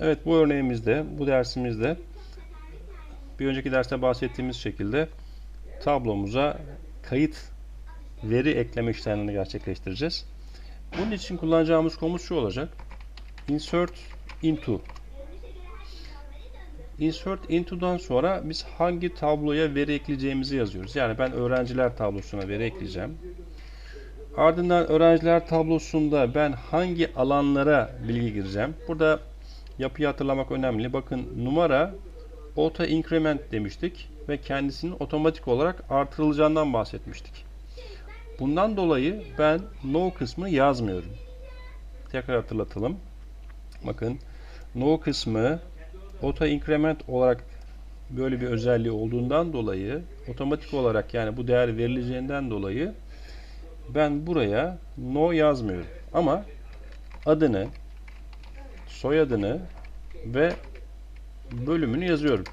Evet bu örneğimizde, bu dersimizde bir önceki derste bahsettiğimiz şekilde tablomuza kayıt veri ekleme işlemlerini gerçekleştireceğiz. Bunun için kullanacağımız komut şu olacak. Insert into. Insert into'dan sonra biz hangi tabloya veri ekleyeceğimizi yazıyoruz. Yani ben öğrenciler tablosuna veri ekleyeceğim. Ardından öğrenciler tablosunda ben hangi alanlara bilgi gireceğim. Burada yapıyı hatırlamak önemli. Bakın numara auto increment demiştik ve kendisinin otomatik olarak artırılacağından bahsetmiştik. Bundan dolayı ben no kısmını yazmıyorum. Tekrar hatırlatalım. Bakın no kısmı auto increment olarak böyle bir özelliği olduğundan dolayı otomatik olarak yani bu değer verileceğinden dolayı ben buraya no yazmıyorum. Ama adını, soyadını ve bölümünü yazıyorum.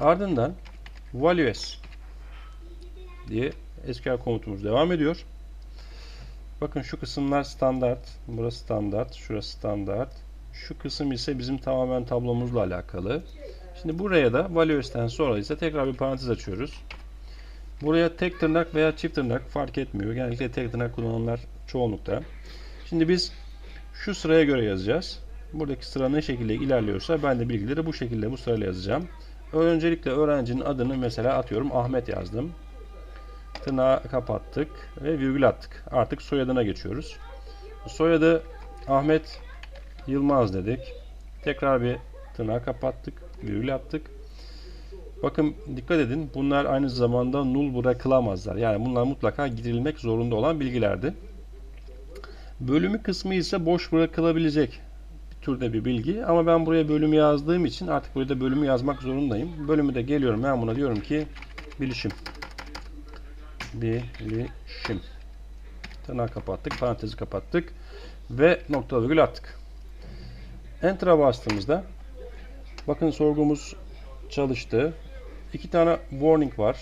Ardından values diye SQL komutumuz devam ediyor. Bakın şu kısımlar standart. Burası standart. Şurası standart. Şu kısım ise bizim tamamen tablomuzla alakalı. Şimdi buraya da values'ten sonra ise tekrar bir parantez açıyoruz. Buraya tek tırnak veya çift tırnak fark etmiyor. Genellikle tek tırnak kullananlar çoğunlukta. Şimdi biz şu sıraya göre yazacağız. Buradaki sıra ne şekilde ilerliyorsa ben de bilgileri bu şekilde bu sırayla yazacağım. Öncelikle öğrencinin adını mesela atıyorum Ahmet yazdım. Tırnağı kapattık ve virgül attık. Artık soyadına geçiyoruz. Soyadı Ahmet Yılmaz dedik. Tekrar bir tırnağı kapattık. Virgül attık. Bakın dikkat edin. Bunlar aynı zamanda null bırakılamazlar. Yani bunlar mutlaka girilmek zorunda olan bilgilerdi. Bölümü kısmı ise boş bırakılabilecek bir türde bir bilgi. Ama ben buraya bölüm yazdığım için artık burada bölümü yazmak zorundayım. Bölümü de geliyorum. Ben buna diyorum ki bilişim. Bilişim. Tırnağı kapattık. Parantezi kapattık. Ve nokta virgül attık. Enter'a bastığımızda bakın sorgumuz çalıştı. İki tane warning var.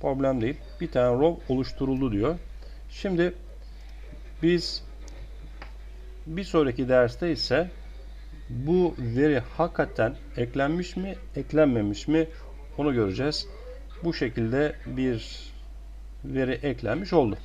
Problem değil. Bir tane row oluşturuldu diyor. Şimdi biz bir sonraki derste ise bu veri hakikaten eklenmiş mi, eklenmemiş mi onu göreceğiz. Bu şekilde bir veri eklenmiş oldu.